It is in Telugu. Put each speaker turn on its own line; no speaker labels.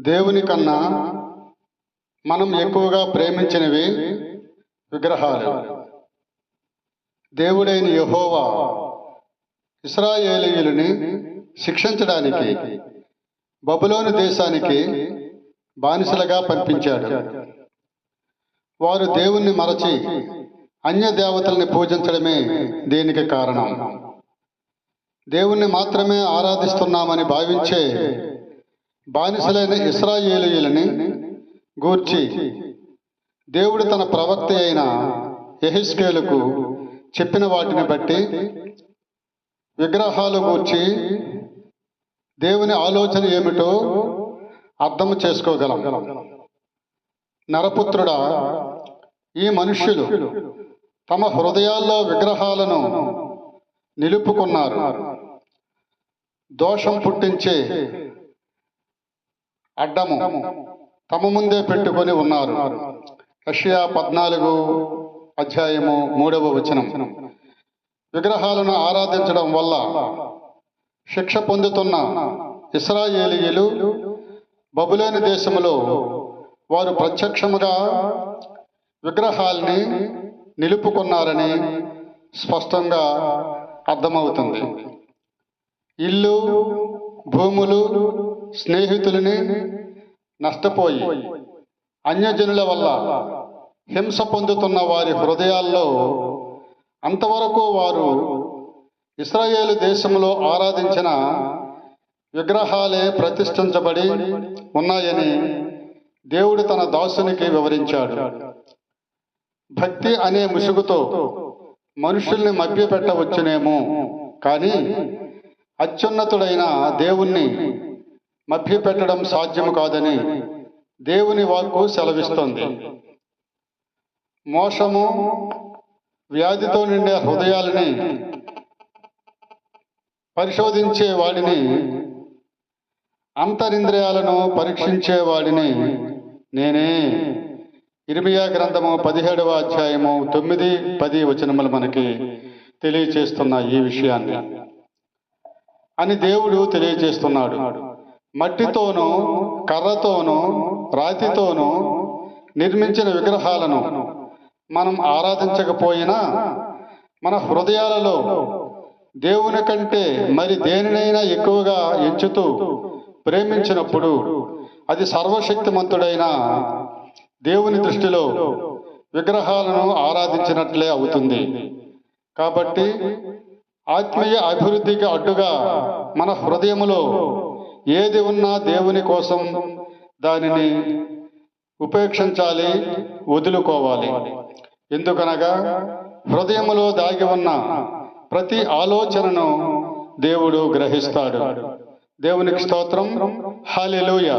దేవుని కన్నా మనం ఎక్కువగా ప్రేమించినవి విగ్రహాలు. దేవుడైన యెహోవా ఇస్రాయేలీయులని శిక్షించడానికి బబులోని దేశానికి బానిసలుగా పంపించాడు. వారు దేవుణ్ణి మరచి అన్య దేవతల్ని పూజించడమే దీనికి కారణం. దేవుణ్ణి మాత్రమే ఆరాధిస్తున్నామని భావించే బానిసలైన ఇస్రాయేలీయులని గూర్చి దేవుడు తన ప్రవక్త అయిన ఎహిస్కేలుకు చెప్పిన వాటిని బట్టి విగ్రహాలు గూర్చి దేవుని ఆలోచన ఏమిటో అర్థం చేసుకోగలం. నరపుత్రుడా ఈ మనుష్యులు తమ హృదయాల్లో విగ్రహాలను నిలుపుకున్నారు. దోషం పుట్టించే అడ్డము. తమ ముందే పెట్టుకొని ఉన్నారు. రష్యా పద్నాలుగు అధ్యాయము మూడవ వచనం. విగ్రహాలను ఆరాధించడం వల్ల శిక్ష పొందుతున్న ఇస్రాయేలీయులు బబులేని దేశంలో వారు ప్రత్యక్షముగా విగ్రహాల్ని నిలుపుకున్నారని స్పష్టంగా అర్థమవుతుంది. ఇల్లు భూములు స్నేహితులని నష్టపోయి అన్యజనుల వల్ల హింస పొందుతున్న వారి హృదయాల్లో అంతవరకు వారు ఇస్రాయేలు దేశంలో ఆరాధించిన విగ్రహాలే ప్రతిష్ఠించబడి ఉన్నాయని దేవుడు తన దాసునికి వివరించాడు భక్తి అనే ముసుగుతో మనుషుల్ని మభ్యపెట్టవచ్చునేమో కానీ అత్యున్నతుడైన దేవుణ్ణి మభ్యపెట్టడం సాధ్యము కాదని దేవుని వాక్కు సెలవిస్తుంది. మోసము వ్యాధితో నిండే హృదయాలని పరిశోధించే వాడిని అంతరింద్రియాలను పరీక్షించే వాడిని నేనే. ఇరిమియా గ్రంథము పదిహేడవ అధ్యాయము తొమ్మిది పది వచనములు మనకి తెలియచేస్తున్న ఈ విషయాన్ని. అని దేవుడు తెలియజేస్తున్నాడు మట్టితోనూ కర్రతోనూ రాతితోనూ నిర్మించిన విగ్రహాలను మనం ఆరాధించకపోయినా మన హృదయాలలో దేవుని కంటే మరి దేనినైనా ఎక్కువగా ఎంచుతూ ప్రేమించినప్పుడు అది సర్వశక్తిమంతుడైన దేవుని దృష్టిలో విగ్రహాలను ఆరాధించినట్లే అవుతుంది. కాబట్టి ఆత్మీయ అభివృద్ధికి అడ్డుగా మన హృదయములో ఏది ఉన్నా దేవుని కోసం దానిని ఉపేక్షించాలి వదులుకోవాలి. ఎందుకనగా హృదయములో దాగి ఉన్న ప్రతి ఆలోచనను దేవుడు గ్రహిస్తాడు. దేవునికి స్తోత్రం. హాలెలూయ